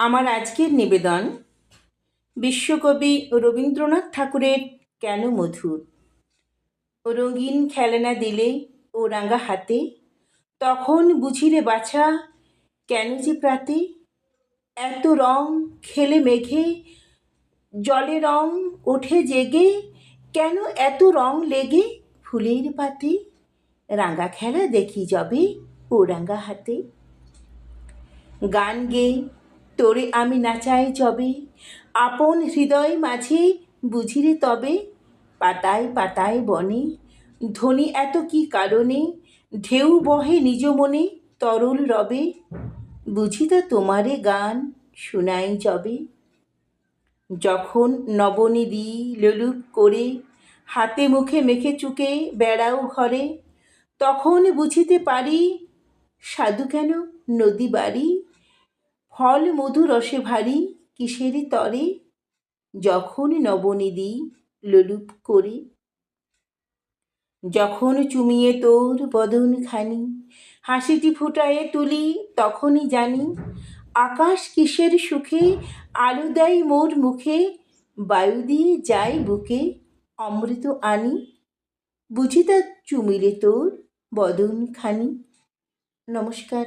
আমার আজকের নিবেদন বিশ্বকবি রবীন্দ্রনাথ ঠাকুরের কেন মধুর? রঙিন খেলনা দিলে ও রাঙা হাতে, তখন বুঝিরে বাছা কেন যে প্রাতে? এত রং খেলে মেঘে, জলে রং ওঠে জেগে, কেন এত রং লেগে ফুলের পাতে? রাঙা খেলা দেখি যবে ও রাঙা হাতে। গান গেয়ে তোরে আমি নাচাই যবে। আপন হৃদয় মাঝে বুঝিরে তবে। পাতায় পাতায় বনে ধ্বনি এত কি কারণে? ঢেউ বহে নিজ মনে তরল রবে। বুঝি তা তোমারে গান শোনাই যবে। যখন নবনিধি লোলুপ করে হাতে মুখে মেখে চুকে বেড়াও ঘরে, তখন বুঝিতে পারি সাধু কেন নদী বাড়ি? ফল মধু রসে ভারী, কিসের তরে? যখন নবনিধি লোলুপ করে, যখন চুমিয়ে তোর বদন খানি হাসিটি ফুটায়ে তুলি তখনই জানি, আকাশ কিসের সুখে? আলো দেয় মোর মুখে, বায়ু দিয়ে যাই বুকে, অমৃত আনি, বুঝি তা চুমিলে তোর বদন খানি নমস্কার।